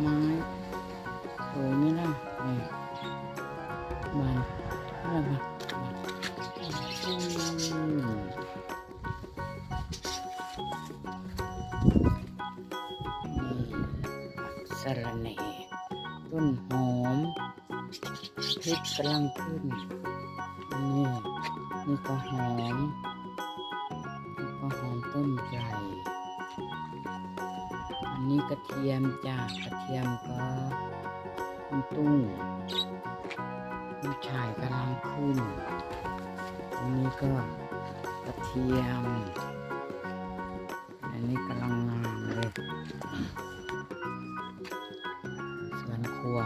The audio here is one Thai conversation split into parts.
ไม้สวยไหมล่ะนี่บานอะไรบ้างอืมนี่ผักสระแหน่ต้นหอมพริกกำลังขึ้นนี่นี่ก็หอมนี่ก็หอมต้นใหญ่ นี้กระเทียมจ้ากระเทียมก็มันตุ้งมันฉายกำลังขึ้น อันนี้ก็กระเทียม อันนี้กำลังงามเลยสวนครัว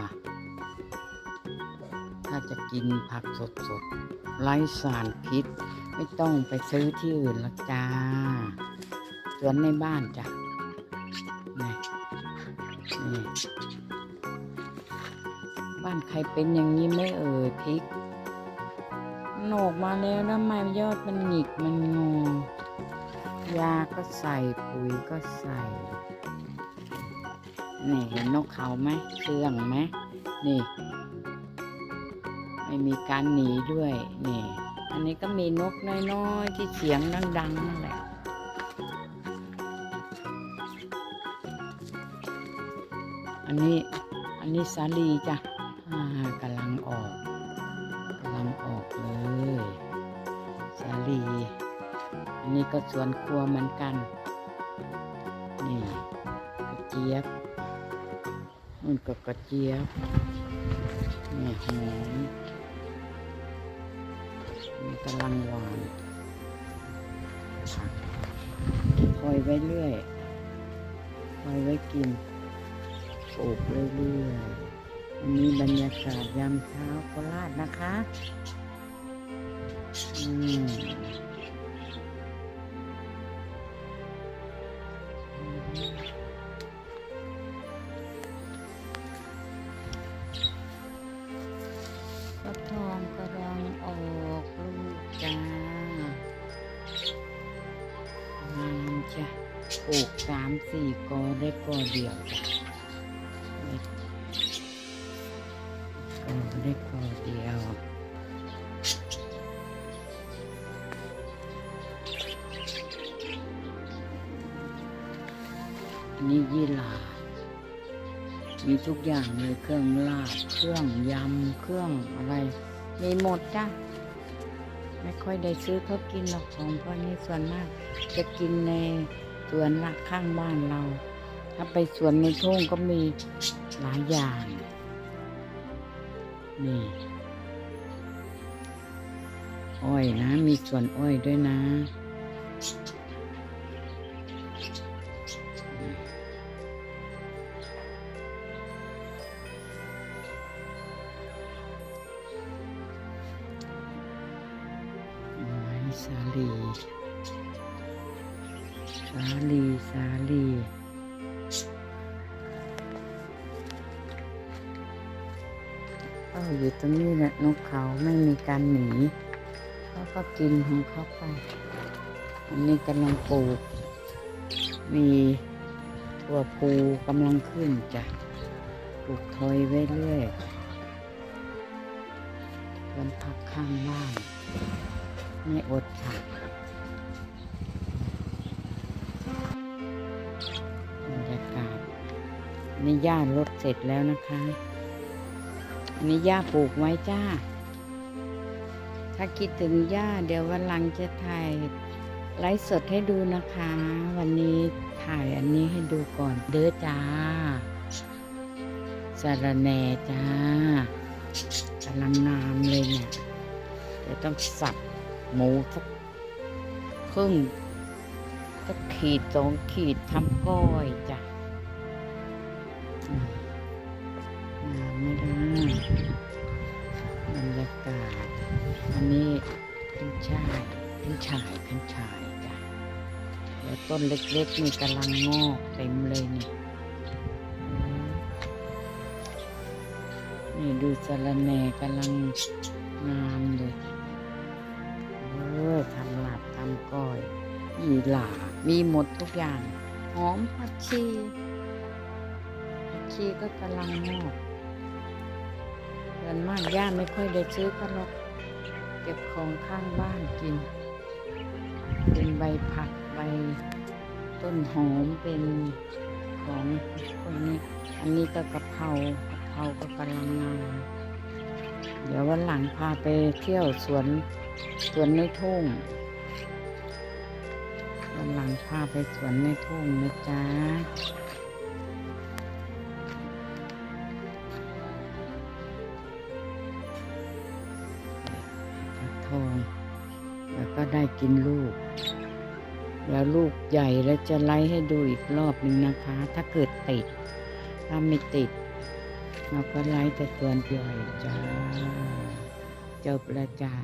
ถ้าจะกินผักสดๆไร้สารพิษ ไม่ต้องไปซื้อที่อื่นหรอกจ้า สวนในบ้านจ้ะ นี่นี่บ้านใครเป็นอย่างนี้ไม่เอ่ยพริกมันกมาแล้วนะไมยอดมันหงิกมันงอยาก็ใส่ปุ๋ยก็ใส่นี่เห็นนกเขาไหมเชื่องไหมนี่ไม่มีการหนีด้วยนี่ อันนี้ก็มีนกน้อยๆที่เสียงดังๆนั่นแหละ อันนี้อันนี้สาลีจ้ะอ่ากำลังออกกำลังออกเลยสาลี อันนี้ก็สวนครัวเหมือนกัน นี่กระเจี๊ยบนู่นก็กระเจี๊ยบนี่หอมนี่กำลังหวานคอยไว้เรื่อยคอยไว้กิน ปลูกเรื่อยๆอันนี้บรรยากาศยามเช้าโคราชนะคะอืมฟักทองกำลังออกลูกจ้างามจ้ะปลูกสามสี่กอได้กอเดียวจ้ะ ได้กอเดียวอันนี่ยี่หร่ามีทุกอย่างเลยเครื่องลาบเครื่องยำ เครื่องอะไร มีหมดจ้ะ ไม่ค่อยได้ซื้อเขากินหรอกของพวกนี้ส่วนมาก จะกินในสวนละข้างบ้านเรา ถ้าไปสวนในทุ่งก็มีหลายอย่าง นี่อ้อยนะ มีส่วนอ้อยด้วยนะ ไม้สาลี สาลี สาลี เอ้าอยู่ตรงนี้แหละนกเขาไม่มีการหนีเขาก็กินของเขาไป อันนี้กำลังปลูก มีถั่วพูกำลังขึ้นจ้ะปลูกทอยไว้เรื่อยสวนผักข้างบ้านไม่อดค่ะบรรยากาศนนี่ย่ารถเสร็จแล้วนะคะ อันนี้ย่าปลูกไว้จ้า ถ้าคิดถึงย่าเดี๋ยววันหลังจะถ่ายไลฟ์สดให้ดูนะคะ วันนี้ถ่ายอันนี้ให้ดูก่อนเด้อจ้าสารแน่จ้ากำลังงามเลยเนี่ยเดี๋ยวต้องสับหมูสักครึ่งสักขีดสองขีดทำก้อยจ้ะ บรรยากาศ อันนี้ขึ้นช่ายขึ้นฉายขึ้นฉายจ้ะแล้วต้นเล็กๆนี่กำลังงอกเต็มเลยนี่นี่ดูสะระแหน่กำลังงามเลยเออทำหลับทำก้อยอีหล่ามีหมดทุกอย่าง หอมผักชีผักชีก็กำลังงอก เดือนมากย่าไม่ค่อยได้ซื้อกันหรอกเก็บของข้างบ้านกิน เป็นใบผักใบต้นหอมเป็นของคนนี้ อันนี้ก็กะเพรากะเพราก็กำลังงามเดี๋ยววันหลังพาไปเที่ยวสวนสวนในทุ่ง วันหลังพาไปสวนในทุ่งนะจ๊ะ องแล้วก็ได้กินลูก แล้วลูกใหญ่แล้วจะไล่ให้ดูอีกรอบหนึ่งนะคะ ถ้าเกิดติด ถ้าไม่ติด เราก็ไล่แต่ตัวย่อยจ้าจบละจ้า